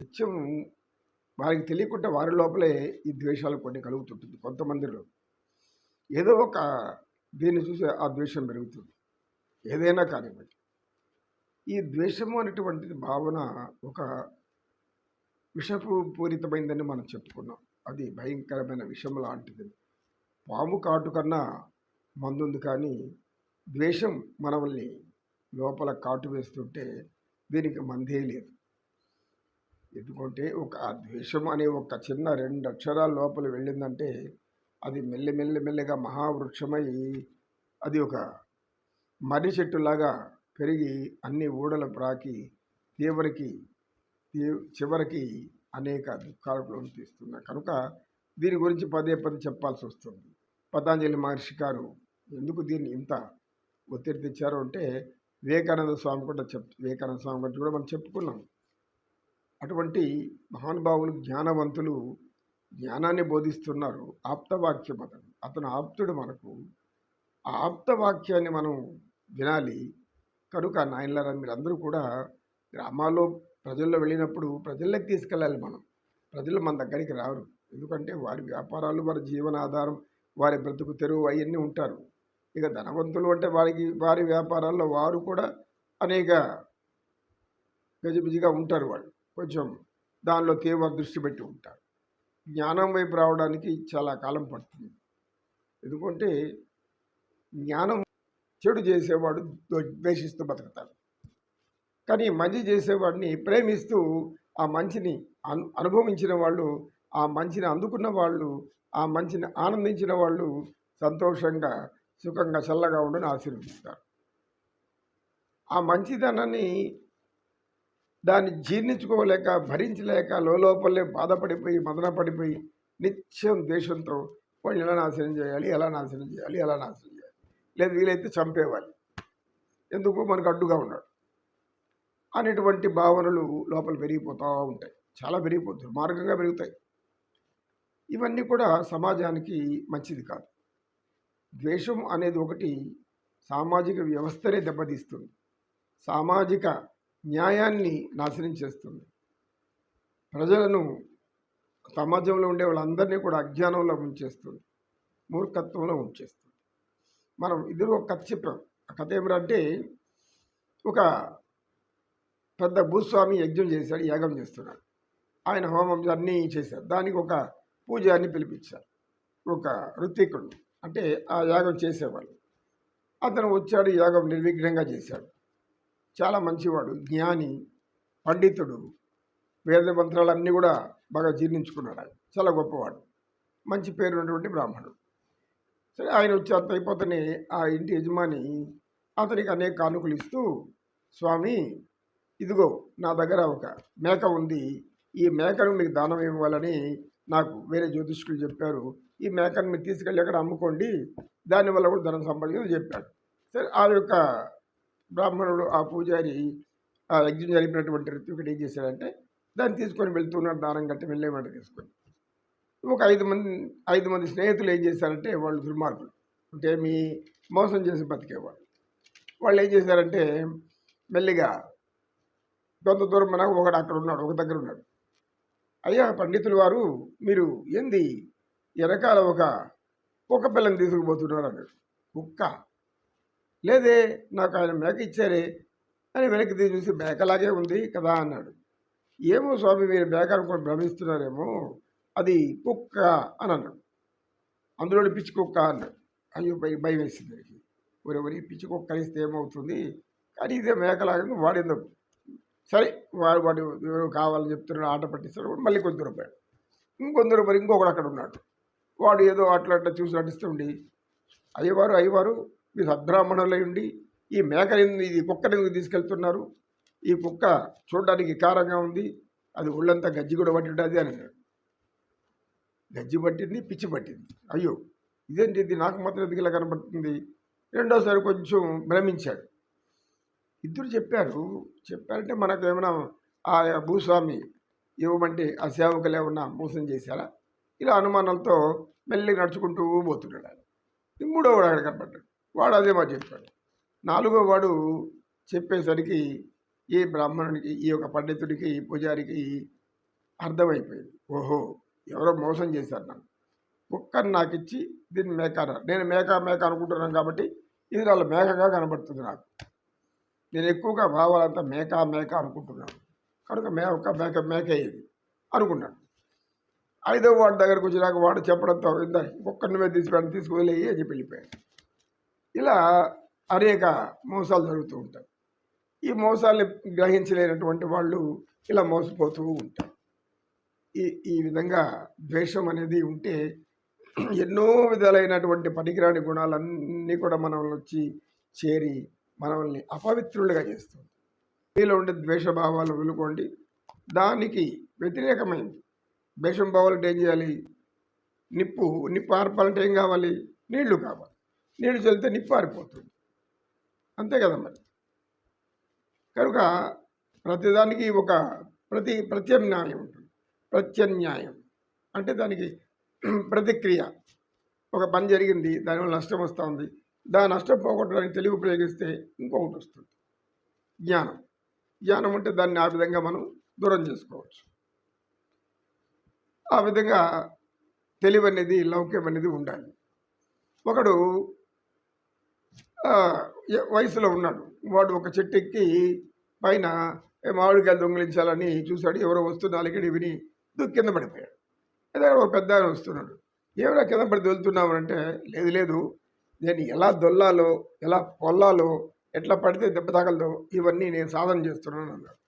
నిత్యం వారికి తెలియకుండా వారి లోపలే ఈ ద్వేషాలు కొన్ని కలుగుతుంటుంది కొంతమందిలో. ఏదో ఒక దీన్ని చూసి ఆ ద్వేషం పెరుగుతుంది. ఏదైనా కానివ్వండి. ఈ ద్వేషము అనేటువంటిది భావన ఒక విషపు పూరితమైందని మనం చెప్పుకున్నాం. అది భయంకరమైన విషం లాంటిది. పాము కాటు కన్నా మందుంది కానీ ద్వేషం మనల్ని లోపల కాటు వేస్తుంటే దీనికి మందే లేదు. ఎందుకంటే ఒక ఆ ద్వేషం అనే ఒక చిన్న రెండు అక్షరాల లోపల వెళ్ళిందంటే అది మెల్లి మెల్లి మెల్లిగా మహావృక్షమై అది ఒక మర్రి చెట్టులాగా పెరిగి అన్ని ఊడలు ప్రాకి తీవ్రకి తీ- చివరికి అనేక దుఃఖాలను తీస్తున్నాయి. కనుక దీని గురించి పదే పదే చెప్పాల్సి వస్తుంది. పతాంజలి మహర్షి గారు ఎందుకు దీన్ని ఇంత ఒత్తిడి తెచ్చారు అంటే వివేకానంద స్వామి కూడా చెప్ వివేకానంద స్వామి గురించి కూడా మనం చెప్పుకున్నాం. అటువంటి మహానుభావులు జ్ఞానవంతులు జ్ఞానాన్ని బోధిస్తున్నారు ఆప్తవాక్యం అతను అతను ఆప్తుడు మనకు. ఆ ఆప్తవాక్యాన్ని మనం వినాలి. కనుక నాయనలారా మీరందరూ కూడా గ్రామాల్లో ప్రజల్లో వెళ్ళినప్పుడు ప్రజల్లోకి తీసుకెళ్ళాలి మనం. ప్రజలు మన దగ్గరికి రారు. ఎందుకంటే వారి వ్యాపారాలు వారి జీవనాధారం వారి బ్రతుకు తెరువు అవన్నీ ఉంటారు. ఇక ధనవంతులు అంటే వారికి వారి వ్యాపారాల్లో వారు కూడా అనేక గజిబిజిగా ఉంటారు వాళ్ళు. కొంచెం దానిలో తీవ్ర దృష్టి పెట్టి ఉంటారు జ్ఞానం వైపు రావడానికి చాలా కాలం పడుతుంది. ఎందుకంటే జ్ఞానం చెడు చేసేవాడు ద్వేషిస్తూ బతుకుతాడు. కానీ మంచి చేసేవాడిని ప్రేమిస్తూ ఆ మంచిని అను అనుభవించిన వాళ్ళు ఆ మంచిని అందుకున్న వాళ్ళు ఆ మంచిని ఆనందించిన వాళ్ళు సంతోషంగా సుఖంగా చల్లగా ఉండని ఆశీర్వదిస్తారు. ఆ మంచిదనాన్ని దాన్ని జీర్ణించుకోలేక భరించలేక లోపలే బాధపడిపోయి మదన పడిపోయి నిత్యం ద్వేషంతో వాళ్ళు ఎలా నాశనం చేయాలి ఎలా నాశనం చేయాలి ఎలా నాశనం చేయాలి? లేదు వీలైతే చంపేవాలి ఎందుకు? మనకు అడ్డుగా ఉన్నాడు. అనేటువంటి భావనలు లోపల పెరిగిపోతూ ఉంటాయి. చాలా పెరిగిపోతుంది మార్గంగా పెరుగుతాయి. ఇవన్నీ కూడా సమాజానికి మంచిది కాదు. ద్వేషం అనేది ఒకటి సామాజిక వ్యవస్థనే దెబ్బతీస్తుంది. సామాజిక న్యాయాన్ని నాశనం చేస్తుంది. ప్రజలను సమాజంలో ఉండే వాళ్ళందరినీ కూడా అజ్ఞానంలో ఉంచేస్తుంది మూర్ఖత్వంలో ఉంచేస్తుంది మనం ఇద్దరు ఒక కథ చెప్పాం. ఆ కథ ఏమిటంటే ఒక పెద్ద భూస్వామి యజ్ఞం చేశాడు యాగం చేస్తున్నాడు. ఆయన హోమం అన్నీ చేశారు దానికి ఒక పూజారిని పిలిపించారు. ఒక ఋత్వికుడు అంటే ఆ యాగం చేసేవాళ్ళు. అతను వచ్చాడు యాగం నిర్విఘ్నంగా చేశాడు. చాలా మంచివాడు జ్ఞాని పండితుడు. వేద మంత్రాలన్నీ కూడా బాగా జీర్ణించుకున్నాడు ఆయన. చాలా గొప్పవాడు. మంచి పేరు ఉన్నటువంటి బ్రాహ్మణుడు. సరే ఆయన వచ్చి అంత అయిపోతేనే ఆ ఇంటి యజమాని అతనికి అనేక కానుకలు ఇస్తూ స్వామి ఇదిగో నా దగ్గర ఒక మేక ఉంది. ఈ మేకను మీకు దానం ఇవ్వాలని నాకు వేరే జ్యోతిష్కులు చెప్పారు. ఈ మేకను మీరు తీసుకెళ్ళి అక్కడ అమ్ముకోండి. దానివల్ల కూడా ధనం సంపాదించని చెప్పాడు సరే ఆ యొక్క బ్రాహ్మణుడు ఆ పూజారి ఆ యజ్ఞం జరిపినటువంటి ఋత్వికుడు ఏం చేశాడంటే దాన్ని తీసుకొని వెళ్తున్నాడు దానం కట్టి వెళ్ళేమాట తీసుకొని. ఒక ఐదు మంది ఐదు మంది స్నేహితులు ఏం చేశారంటే వాళ్ళు దుర్మార్గులు. అంటే మీ మోసం చేసి బతికేవాళ్ళు. వాళ్ళు ఏం చేశారంటే మెల్లిగా కొంత దూరం మనకు ఒకడు అక్కడ ఉన్నాడు ఒక దగ్గర ఉన్నాడు. అయ్యా పండితులు వారు మీరు ఏంది? వెనకాల ఒక కుక్క పిల్లని తీసుకుపోతున్నారు అన్నాడు. కుక్క? లేదే నాకు ఆయన మేక ఇచ్చారే అని వెనక్కి తీసి చూసి మేకలాగే ఉంది కదా అన్నాడు. ఏమో స్వామి మీరు మేక అనుకొని భ్రమిస్తున్నారేమో అది కుక్క అని అన్నాడు. అందులో పిచ్చి కుక్క అన్నాడు. అయ్యో భయ భయం వేసింది దానికి ఒరెవరి పిచ్చి కుక్క కలిస్తే ఏమవుతుంది? కానీ ఇదే మేకలాగా వాడిందో సరే వాడు వాడు ఎవరో కావాలని చెప్తున్నాడు ఆట పట్టిస్తాడు మళ్ళీ కొంత పోయాడు ఇంకొందరు మరి ఇంకొకడు అక్కడ ఉన్నాడు. వాడు ఏదో అట్లా అట్లా చూసి నటిస్తుండి అయ్యవారు అయ్యవారు మీరు సద్బ్రాహ్మణులై ఉండి ఈ మేకని ఇది కుక్కని ఎందుకు తీసుకెళ్తున్నారు? ఈ కుక్క చూడడానికి కారంగా ఉంది అది ఒళ్ళంతా గజ్జి కూడా పట్టి ఉంటుంది అని అన్నాడు. గజ్జి పట్టింది పిచ్చి పట్టింది. అయ్యో ఇదేంటి ఇది? నాకు మాత్రం ఎందుకు ఇలా కనబడుతుంది రెండోసారి కొంచెం భ్రమించాడు. ఇద్దరు చెప్పారు చెప్పారంటే మనకు ఏమైనా ఆ భూస్వామి ఇవ్వమంటే ఆ సేవకులు ఏమన్నా మోసం చేశారా? ఇలా అనుమానాలతో మెల్లిగా నడుచుకుంటూ పోతున్నాడు మూడో వాడు అక్కడ కనపడ్డాడు. వాడు అదే మాట చెప్పాడు. నాలుగో వాడు చెప్పేసరికి ఈ బ్రాహ్మణునికి ఈ యొక్క పండితుడికి ఈ పూజారికి అర్థమైపోయింది. ఓహో ఎవరో మోసం చేశారు నన్ను. కుక్కని నాకు ఇచ్చి దీన్ని మేక నేను మేక మేక అనుకుంటున్నాను కాబట్టి ఇది వాళ్ళ మేకగా కనబడుతుంది నాకు. నేను ఎక్కువగా భావాలంతా మేక మేక అనుకుంటున్నాను. కనుక మే ఒక్క మేక మేక అయ్యేది అనుకున్నాడు. ఐదో వాడి దగ్గరకు వచ్చినాక వాడు చెప్పడంతో ఇందా ఒక్కరిని మీద తీసుకుని తీసుకువెళ్ళి అని చెప్పి వెళ్ళిపోయాడు. ఇలా అనేక మోసాలు జరుగుతూ ఉంటాయి. ఈ మోసాలు గ్రహించలేనటువంటి వాళ్ళు ఇలా మోసపోతూ ఉంటారు. ఈ ఈ విధంగా ద్వేషం అనేది ఉంటే ఎన్నో విధాలైనటువంటి పనికిరాని గుణాలన్నీ కూడా మనల్ని వచ్చి చేరి మనల్ని అపవిత్రులుగా చేస్తుంది. మీలో ఉండే ద్వేషభావాలు వదులుకోండి. దానికి వ్యతిరేకమైంది. ద్వేషం భావాలు ఏం చేయాలి? నిప్పు నిప్పు ఆర్పాలంటే ఏం కావాలి? నీళ్ళు కావాలి. నీళ్ళు చల్లితే నిప్పు ఆరిపోతుంది. అంతే కదా మరి. కనుక ప్రతిదానికి ఒక ప్రతి ప్రత్యామ్నాయం ఉంటుంది. ప్రత్యామ్నాయం అంటే దానికి ప్రతిక్రియ. ఒక పని జరిగింది దానివల్ల నష్టం వస్తుంది. దాని నష్టం పోగొట్టడానికి తెలివి ఉపయోగిస్తే ఇంకొకటి వస్తుంది. జ్ఞానం. జ్ఞానం ఉంటే దాన్ని ఆ విధంగా మనం దూరం చేసుకోవచ్చు. ఆ విధంగా తెలివి అనేది లౌక్యం అనేది ఉండాలి. ఒకడు వయసులో ఉన్నాడు. వాడు ఒక చెట్టు ఎక్కి పైన మామిడికాయలు దొంగిలించాలని చూశాడు. ఎవరో వస్తున్న అలికిడి విని కింద పడిపోయాడు. అదే ఒక పెద్ద ఆయన వస్తున్నాడు. ఏమైనా కింద పడి దొల్తున్నావు అంటే లేదు లేదు. నేను ఎలా దొల్లాలో ఎలా పొల్లాలో ఎట్లా పడితే దెబ్బ తగలదో ఇవన్నీ నేను సాధన చేస్తున్నాను అన్నాడు.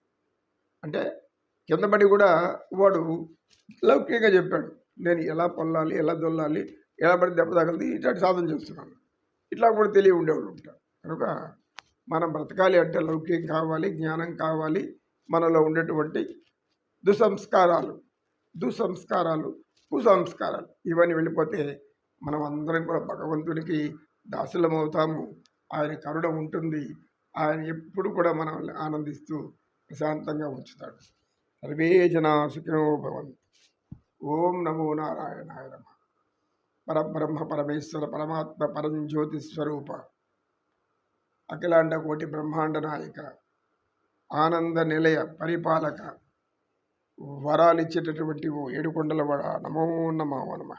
అంటే కింద పడి కూడా వాడు లౌకికంగా చెప్పాడు. నేను ఎలా పొల్లాలి ఎలా దొల్లాలి ఎలా పడి దెబ్బ తగలది ఇట్లాంటి సాధన చేస్తున్నాను ఇట్లా కూడా తెలియ ఉండేవాళ్ళు ఉంటారు. కనుక మనం బ్రతకాలి అంటే లౌక్యం కావాలి జ్ఞానం కావాలి. మనలో ఉండేటువంటి దుసంస్కారాలు దుసంస్కారాలు కుసంస్కారాలు ఇవన్నీ వెళ్ళిపోతే మనం అందరం కూడా భగవంతునికి దాసులం అవుతాము. ఆయన కరుణ ఉంటుంది. ఆయన ఎప్పుడు కూడా మనల్ని ఆనందిస్తూ ప్రశాంతంగా ఉంచుతాడు. సర్వే జనా సుఖినో భవంతు. ఓం నమో నారాయణాయ నమ. పరబ్రహ్మ పరమేశ్వర పరమాత్మ పరంజ్యోతి స్వరూప. అఖిలాండ కోటి బ్రహ్మాండ నాయక. ఆనంద నిలయ పరిపాలక. వరాలిచ్చేటటువంటి ఓ ఏడుకొండల వడ నమో నమో నమ.